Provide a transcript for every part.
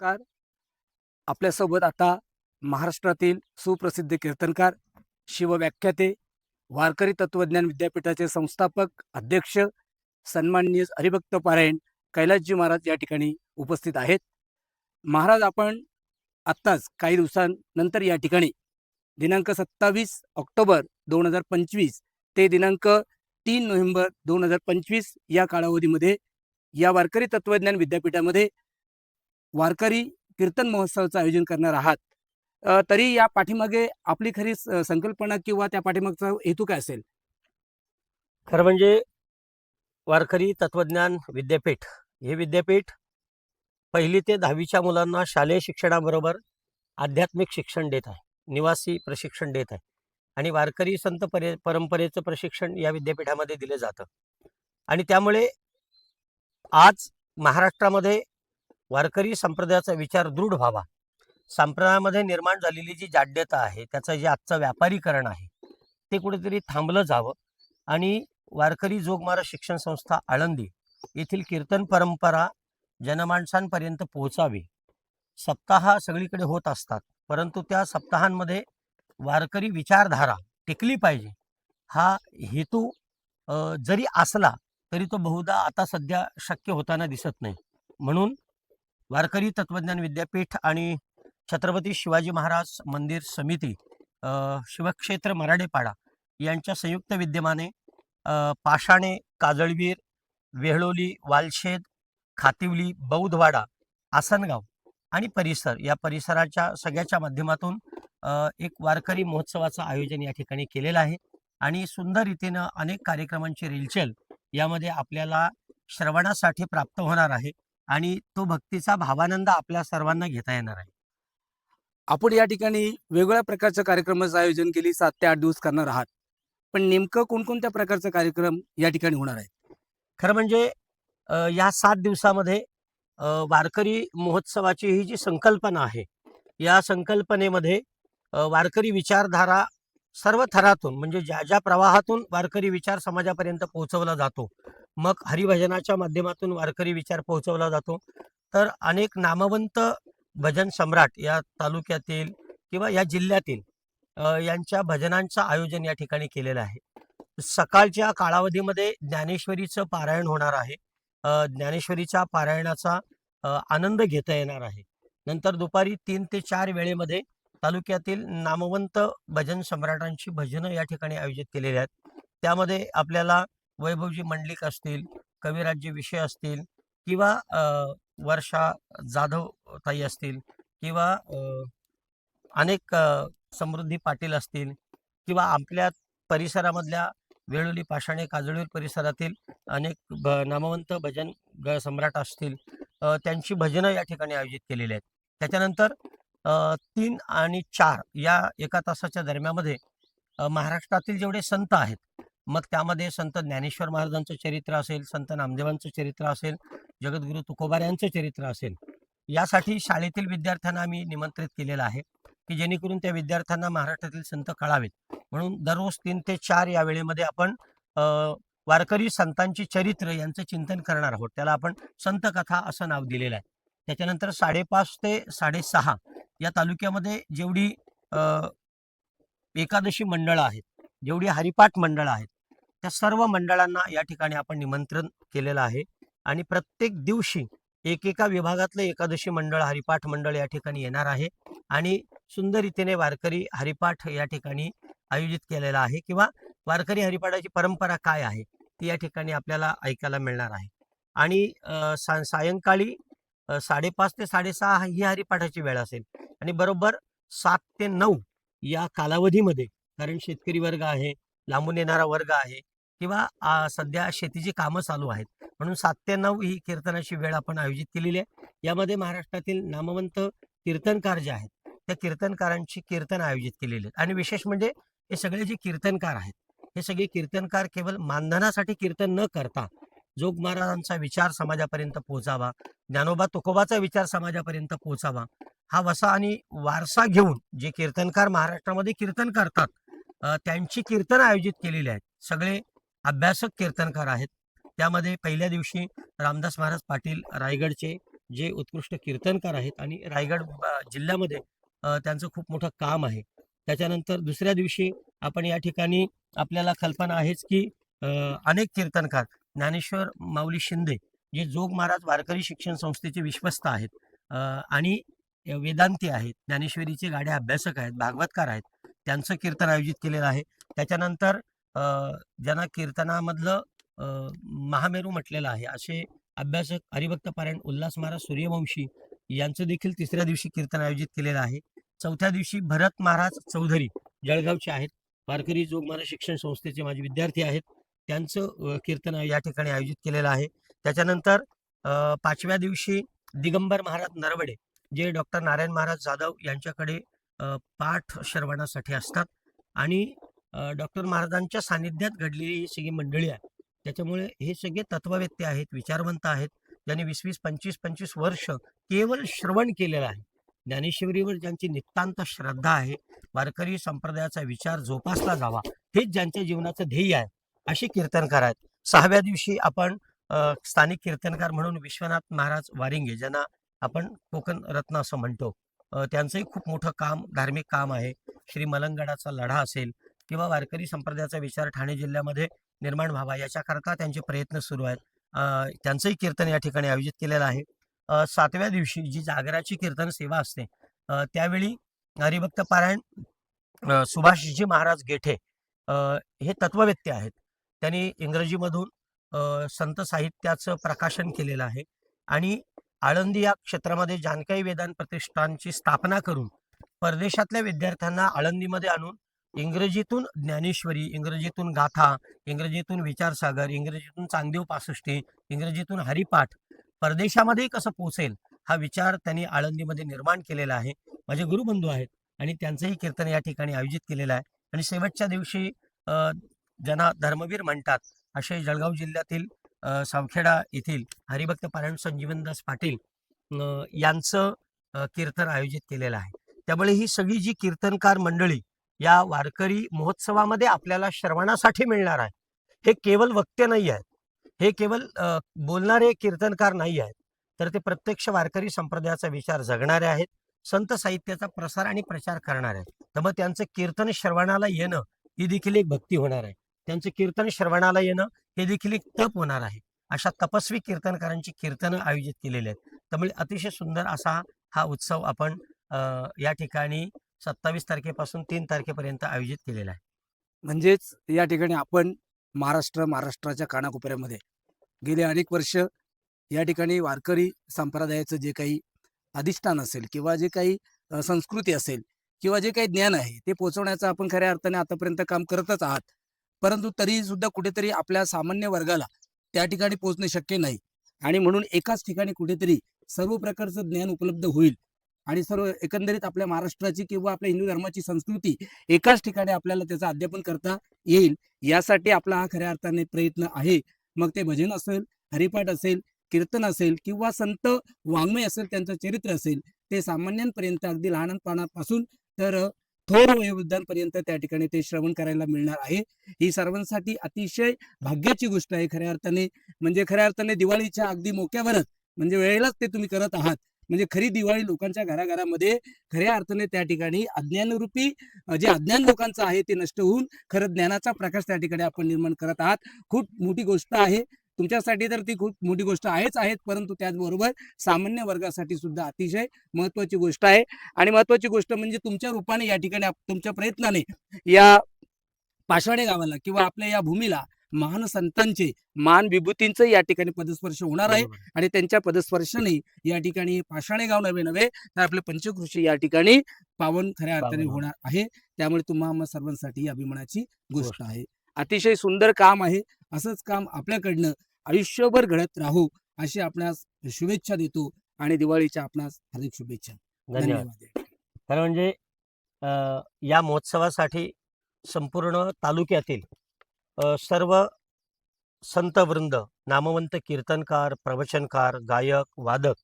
नमस्कार आपल्यासोबत आता महाराष्ट्रातील सुप्रसिद्ध कीर्तनकार शिवव्याख्याते वारकरी तत्वज्ञान विद्यापीठाचे संस्थापक अध्यक्ष सन्माननीय हरिभक्त पारायण कैलासजी महाराज या ठिकाणी उपस्थित आहेत. महाराज आपण आत्ताच काही दिवसांनंतर या ठिकाणी दिनांक सत्तावीस ऑक्टोबर दोन हजार पंचवीस ते दिनांक तीन नोव्हेंबर दोन हजार पंचवीस या कालावधीमध्ये या वारकरी तत्वज्ञान विद्यापीठामध्ये वारकरी कीर्तन महोत्सवाचं आयोजन करणार आहात. तरी या पाठीमागे आपली खरी संकल्पना किंवा त्या पाठीमागचा हेतू काय असेल? खरं म्हणजे वारकरी तत्वज्ञान विद्यापीठ. हे विद्यापीठ पहिली ते दहावीच्या मुलांना शालेय शिक्षणाबरोबर आध्यात्मिक शिक्षण देत आहे. निवासी प्रशिक्षण देत आहे. आणि वारकरी संत परे परंपरेचं प्रशिक्षण या विद्यापीठामध्ये दिलं जातं. आणि त्यामुळे आज महाराष्ट्रामध्ये वारकरी संप्रदायाचा विचार दृढ व्हावा. संप्रदायामध्ये निर्माण झालेली जी जाड्यता आहे त्याचं जे आजचं व्यापारीकरण आहे ते कुठेतरी थांबलं जावं आणि वारकरी जोगमारा शिक्षण संस्था आळंदी येथील कीर्तन परंपरा जनमानसांपर्यंत पोहोचावी. सप्ताह सगळीकडे होत असतात परंतु त्या सप्ताहांमध्ये वारकरी विचारधारा टिकली पाहिजे. हा हेतू जरी असला तरी तो बहुधा आता सध्या शक्य होताना दिसत नाही. म्हणून वारकरी तत्वज्ञान विद्यापीठ आणि छत्रपती शिवाजी महाराज मंदिर समिती शिवक्षेत्र मराडेपाडा यांच्या संयुक्त विद्यमाने पाषाणे काजळवीर वेहळोली वालशेद खातिवली बौद्धवाडा आसनगाव आणि परिसर या परिसराच्या सगळ्याच्या माध्यमातून एक वारकरी महोत्सवाचं आयोजन या ठिकाणी केलेलं आहे आणि सुंदर रीतीनं अनेक कार्यक्रमांची रेलचेल यामध्ये आपल्याला श्रवणासाठी प्राप्त होणार आहे. आणि तो भक्तीचा भावानंद आपल्या सर्वांना घेता येणार आहे. आपण या ठिकाणी वेगवेगळ्या प्रकारच्या कार्यक्रमाचं आयोजन केली सात ते आठ दिवस करणार आहात. पण नेमकं कोणकोणत्या प्रकारचा कार्यक्रम या ठिकाणी होणार आहे खरं म्हणजे या सात दिवसामध्ये वारकरी महोत्सवाची ही जी संकल्पना आहे या संकल्पनेमध्ये वारकरी विचारधारा सर्व थरातून म्हणजे ज्या ज्या प्रवाहातून वारकरी विचार समाजापर्यंत पोहोचवला जातो मग हरिभजनाच्या माध्यमातून वारकरी विचार पोहोचवला जातो. तर अनेक नामवंत भजन सम्राट या तालुक्यातील किंवा या जिल्ह्यातील यांच्या भजनांचं आयोजन या ठिकाणी केलेलं आहे. सकाळच्या कालावधीमध्ये ज्ञानेश्वरीचं पारायण होणार आहे. ज्ञानेश्वरीच्या पारायणाचा आनंद घेता येणार आहे. नंतर दुपारी तीन ते चार वेळेमध्ये तालुक्यातील नामवंत भजन सम्राटांची भजनं या ठिकाणी आयोजित केलेली आहेत. त्यामध्ये आपल्याला वैभवजी मंडलिक असतील कविराज्य विषय असतील किंवा वर्षा जाधव ताई असतील किंवा अनेक समृद्धी पाटील असतील किंवा आपल्या परिसरामधल्या वेळोली पाषाणे काजळीर परिसरातील अनेक भ नामवंत भजन ग सम्राट असतील त्यांची भजनं या ठिकाणी आयोजित केलेली आहेत. त्याच्यानंतर तीन आणि चार या एका तासाच्या दरम्यामध्ये महाराष्ट्रातील जेवढे संत आहेत मग त्यामध्ये संत ज्ञानेश्वर महाराजांचं चरित्र असेल संत नामदेवांचं चरित्र असेल जगद्गुरु तुकोबार चरित्र असेल यासाठी शाळेतील विद्यार्थ्यांना आम्ही निमंत्रित केलेलं आहे की जेणेकरून त्या विद्यार्थ्यांना महाराष्ट्रातील संत कळावेत. म्हणून दररोज तीन ते चार या वेळेमध्ये आपण वारकरी संतांची चरित्र यांचं चिंतन करणार आहोत. त्याला आपण संत कथा असं नाव दिलेलं आहे. त्याच्यानंतर साडेपाच ते साडेसहा या तालुक्यामध्ये जेवढी एकादशी मंडळं आहेत जेवढी हरिपाठ मंडळं आहेत त्या सर्व मंडळांना या ठिकाणी आपण निमंत्रण केलेलं आहे. आणि प्रत्येक दिवशी एकेका विभागातलं एकादशी मंडळ हरिपाठ मंडळ या ठिकाणी येणार आहे. आणि सुंदर रीतीने वारकरी हरिपाठ या ठिकाणी आयोजित केलेला आहे किंवा वारकरी हरिपाठाची परंपरा काय आहे ती या ठिकाणी आपल्याला ऐकायला मिळणार आहे. आणि सा सायंकाळी साडेपाच ते साडेसहा ही हरिपाठाची वेळ असेल. आणि बरोबर सात ते नऊ या कालावधीमध्ये कारण शेतकरी वर्ग आहे लांबून येणारा वर्ग आहे किंवा सध्या शेतीची कामं चालू आहेत. म्हणून सात ते नऊ ही कीर्तनाची वेळ आपण आयोजित केलेली आहे. यामध्ये महाराष्ट्रातील नामवंत कीर्तनकार जे आहेत त्या कीर्तनकारांची कीर्तन आयोजित केलेली आहेत. आणि विशेष म्हणजे हे सगळे जे कीर्तनकार आहेत हे सगळे कीर्तनकार केवळ मानधनासाठी कीर्तन न करता जोग महाराजांचा विचार समाजापर्यंत पोहोचावा ज्ञानोबा तुकोबाचा विचार समाजापर्यंत पोहोचावा हा वसा आणि वारसा घेऊन जे कीर्तनकार महाराष्ट्रामध्ये कीर्तन करतात त्यांची कीर्तन आयोजित केलेली आहेत. सगळे अभ्यासक कीर्तनकार आहेत. त्यामध्ये पहिल्या दिवशी रामदास महाराज पाटील रायगडचे जे उत्कृष्ट कीर्तनकार आहेत आणि रायगड जिल्ह्यामध्ये त्यांचं खूप मोठं काम आहे. त्याच्यानंतर दुसऱ्या दिवशी आपण या ठिकाणी आपल्याला कल्पना आहेच की अनेक कीर्तनकार ज्ञानेश्वर माऊली शिंदे जे जोग महाराज वारकरी शिक्षण संस्थेचे विश्वस्त आहेत. आणि वेदांती आहेत ज्ञानेश्वरीचे गाडे अभ्यासक आहेत भागवतकार आहेत. त्यांचं कीर्तन आयोजित केलेलं आहे. त्याच्यानंतर ज्यांना कीर्तनामधलं महामेरू म्हटलेलं आहे असे अभ्यासक हरिभक्त पारायण उल्हास महाराज सूर्यवंशी यांचं देखील तिसऱ्या दिवशी कीर्तन आयोजित केलेलं आहे. चौथ्या दिवशी भरत महाराज चौधरी जळगावचे आहेत. वारकरी जोग महाराज शिक्षण संस्थेचे माझे विद्यार्थी आहेत. त्यांचं कीर्तन या ठिकाणी आयोजित केलेलं आहे. त्याच्यानंतर पाचव्या दिवशी दिगंबर महाराज नरवडे जे डॉक्टर नारायण महाराज जाधव यांच्याकडे पाठ श्रवणासाठी असतात आणि डॉक्टर महाराजांच्या सानिध्यात घडलेली ही सगळी मंडळी आहे त्याच्यामुळे हे सगळे तत्ववेत्ते आहेत विचारवंत आहेत ज्यांनी वीस वीस पंचवीस पंचवीस वर्ष केवळ श्रवण केलेलं आहे. ज्ञानेश्वरीवर ज्यांची नितांत श्रद्धा आहे वारकरी संप्रदायाचा विचार जोपासला जावा हेच ज्यांच्या जीवनाचं ध्येय आहे असे कीर्तनकार आहेत. सहाव्या दिवशी आपण स्थानिक कीर्तनकार म्हणून विश्वनाथ महाराज वारिंगे ज्यांना आपण कोकण रत्न असं म्हणतो त्यांचंही खूप मोठं काम धार्मिक काम आहे. श्री मलंगडाचा लढा असेल किंवा वारकरी संप्रदायाचा विचार ठाणे जिल्ह्यामध्ये निर्माण व्हावा याच्याकरता त्यांचे प्रयत्न सुरू आहेत. त्यांचंही कीर्तन या ठिकाणी आयोजित केलेलं आहे. सातव्या दिवशी जी जागराची कीर्तन सेवा असते त्यावेळी हरिभक्त पारायण सुभाषजी महाराज गेठे हे तत्ववेत्ते आहेत. त्यांनी इंग्रजीमधून संत साहित्याचं प्रकाशन केलेलं आहे. आणि आळंदी या क्षेत्रामध्ये जानकाई वेदांत प्रतिष्ठानची स्थापना करून परदेशातल्या विद्यार्थ्यांना आळंदीमध्ये आणून इंग्रजीतून ज्ञानेश्वरी इंग्रजीतून गाथा इंग्रजीतून विचारसागर इंग्रजीतून चांगदेव पासष्टी इंग्रजीतून हरिपाठ परदेशामध्ये कसं पोहोचेल हा विचार त्यांनी आळंदीमध्ये निर्माण केलेला आहे. माझे गुरुबंधू आहेत आणि त्यांचंही कीर्तन या ठिकाणी आयोजित केलेलं आहे. आणि शेवटच्या दिवशी ज्यांना धर्मवीर म्हणतात असे जळगाव जिल्ह्यातील सावखेडा येथील हरिभक्त पारायण संजीवनदास पाटील यांचं कीर्तन आयोजित केलेलं आहे. त्यामुळे ही सगळी जी कीर्तनकार मंडळी या वारकरी महोत्सवामध्ये आपल्याला श्रवणासाठी मिळणार आहे हे केवळ वक्ते नाही आहेत. हे केवळ बोलणारे कीर्तनकार नाही आहेत. तर ते प्रत्यक्ष वारकरी संप्रदायाचा विचार जगणारे आहेत. संत साहित्याचा प्रसार आणि प्रचार करणारे आहेत. तर मग त्यांचं कीर्तन श्रवणाला येणं ही देखील एक भक्ती होणार आहे. त्यांचं कीर्तन श्रवणाला येणं हे देखील एक तप होणार आहे. अशा तपस्वी कीर्तनकारांची कीर्तनं आयोजित केलेली आहेत. त्यामुळे अतिशय सुंदर असा हा उत्सव आपण या ठिकाणी सत्तावीस तारखेपासून तीन तारखेपर्यंत आयोजित केलेला आहे. म्हणजेच या ठिकाणी आपण महाराष्ट्र महाराष्ट्राच्या कानाकोपऱ्यामध्ये गेले अनेक वर्ष या ठिकाणी वारकरी संप्रदायाचं जे काही अधिष्ठान असेल किंवा जे काही संस्कृती असेल किंवा जे काही ज्ञान आहे ते पोहोचवण्याचं आपण खऱ्या अर्थाने आतापर्यंत काम करतच आहात. परंतु तरी सुद्धा कुठेतरी आपल्या सामान्य वर्गाला त्या ठिकाणी पोहोचणे शक्य नाही. आणि म्हणून एकाच ठिकाणी कुठेतरी सर्व प्रकारचं ज्ञान उपलब्ध होईल. आणि सर्व एकंदरीत आपल्या महाराष्ट्राची किंवा आपल्या हिंदू धर्माची संस्कृती एकाच ठिकाणी आपल्याला त्याचं अध्यापन करता येईल यासाठी आपला हा खऱ्या अर्थाने प्रयत्न आहे. मग ते भजन असेल हरिपाठ असेल कीर्तन असेल किंवा संत वाङ्मय असेल त्यांचं चरित्र असेल ते सामान्यांपर्यंत अगदी लहानपणापासून तर थोर वयोवृद्धांपर्यंत त्या ठिकाणी ते श्रवण करायला मिळणार आहे. ही सर्वांसाठी अतिशय भाग्याची गोष्ट आहे. खऱ्या अर्थाने म्हणजे खऱ्या अर्थाने दिवाळीच्या अगदी मोक्यावरच म्हणजे वेळेलाच ते तुम्ही करत आहात. म्हणजे खरी दिवाळी लोकांच्या घराघरामध्ये खऱ्या अर्थाने त्या ठिकाणी अज्ञानरूपी जे अज्ञान लोकांचं आहे ते नष्ट होऊन खरं ज्ञानाचा प्रकाश त्या ठिकाणी आपण निर्माण करत आहात. खूप मोठी गोष्ट आहे. तुमच्यासाठी तर ती खूप मोठी गोष्ट आहेच आहेत परंतु त्याचबरोबर सामान्य वर्गासाठी सुद्धा अतिशय महत्वाची गोष्ट आहे. आणि महत्वाची गोष्ट म्हणजे तुमच्या रूपाने या ठिकाणी तुमच्या प्रयत्नाने या पाषाणे गावाला किंवा आपल्या या भूमीला महान संतांचे मान विभूतींचं या ठिकाणी पदस्पर्श होणार आहे. आणि त्यांच्या पदस्पर्शाने या ठिकाणी पाषाणे गाव नव्हे नव्हे तर आपले पंचकृषी या ठिकाणी पावन खऱ्या अर्थाने होणार आहे. त्यामुळे तुम्हा सर्वांसाठी ही अभिमानाची गोष्ट आहे. अतिशय सुंदर काम आहे. असंच काम आपल्याकडनं आयुष्यभर घडत राहू अशी आपणास शुभेच्छा देतो आणि दिवाळीच्या आपणास हार्दिक शुभेच्छा. धन्यवाद. खरं म्हणजे अ, या महोत्सवासाठी संपूर्ण तालुक्यातील सर्व संतवृंद नामवंत कीर्तनकार प्रवचनकार गायक वादक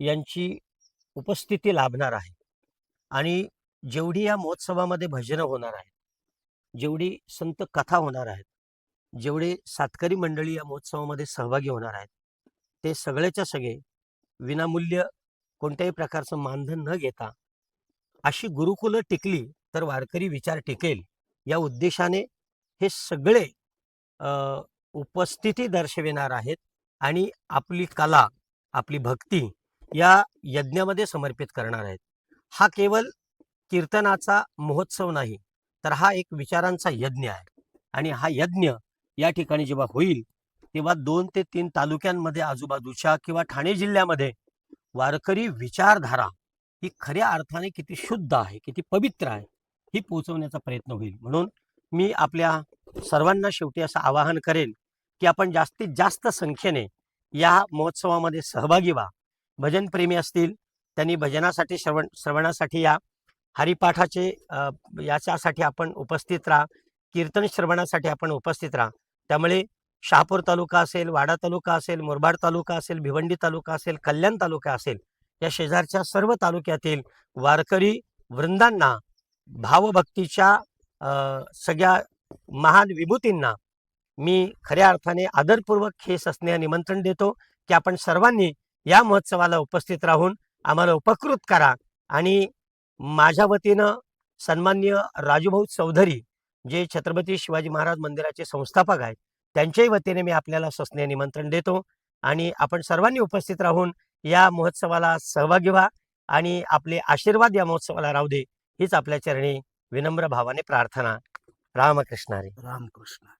यांची उपस्थिती लाभणार आहे. आणि जेवढी या महोत्सवामध्ये भजनं होणार आहेत जेवढी संत कथा होणार आहेत जेवढे सातकरी मंडळी या महोत्सवामध्ये सहभागी होणार आहेत ते सगळ्याच्या सगळे विनामूल्य कोणत्याही प्रकारचं मानधन न घेता अशी गुरुकुलं टिकली तर वारकरी विचार टिकेल या उद्देशाने हे सगळे उपस्थिती दर्शविणार आहेत आणि आपली कला आपली भक्ती या यज्ञामध्ये समर्पित करणार आहेत. हा केवळ कीर्तनाचा महोत्सव नाही तर हा एक विचारांचा यज्ञ आहे. आणि हा यज्ञ या ठिकाणी जेव्हा होईल तेव्हा दोन ते तीन तालुक्यांमध्ये आजूबाजूच्या किंवा ठाणे जिल्ह्यामध्ये वारकरी विचारधारा ही खऱ्या अर्थाने किती शुद्ध आहे किती पवित्र आहे ही पोहोचवण्याचा प्रयत्न होईल. म्हणून मी आपल्या सर्वांना शेवटी असं आवाहन करेन की आपण जास्तीत जास्त संख्येने या महोत्सवामध्ये सहभागी व्हा. भजनप्रेमी असतील त्यांनी भजनासाठी श्रवण श्रवणासाठी या हरिपाठाचे याच्यासाठी आपण उपस्थित राहा. कीर्तन श्रवणासाठी आपण उपस्थित राहा. त्यामुळे शहापूर तालुका असेल वाडा तालुका असेल मुरबाड तालुका असेल भिवंडी तालुका असेल कल्याण तालुका असेल या शेजारच्या सर्व तालुक्यातील वारकरी वृंदांना भावभक्तीच्या सगळ्या महान विभूतींना मी खऱ्या अर्थाने आदरपूर्वक खेस असणे निमंत्रण देतो की आपण सर्वांनी या महोत्सवाला उपस्थित राहून आम्हाला उपकृत करा आणि माझ्या वतीनं सन्मान्य राजूभाऊ चौधरी जे छत्रपती शिवाजी महाराज मंदिराचे संस्थापक आहेत त्यांच्याही वतीने मी आपल्याला सस्नेह निमंत्रण देतो आणि आपण सर्वांनी उपस्थित राहून या महोत्सवाला सहभागी व्हा आणि आपले आशीर्वाद या महोत्सवाला राहू दे हीच आपल्या चरणी विनम्र भावाने प्रार्थना. रामकृष्णारी रामकृष्ण.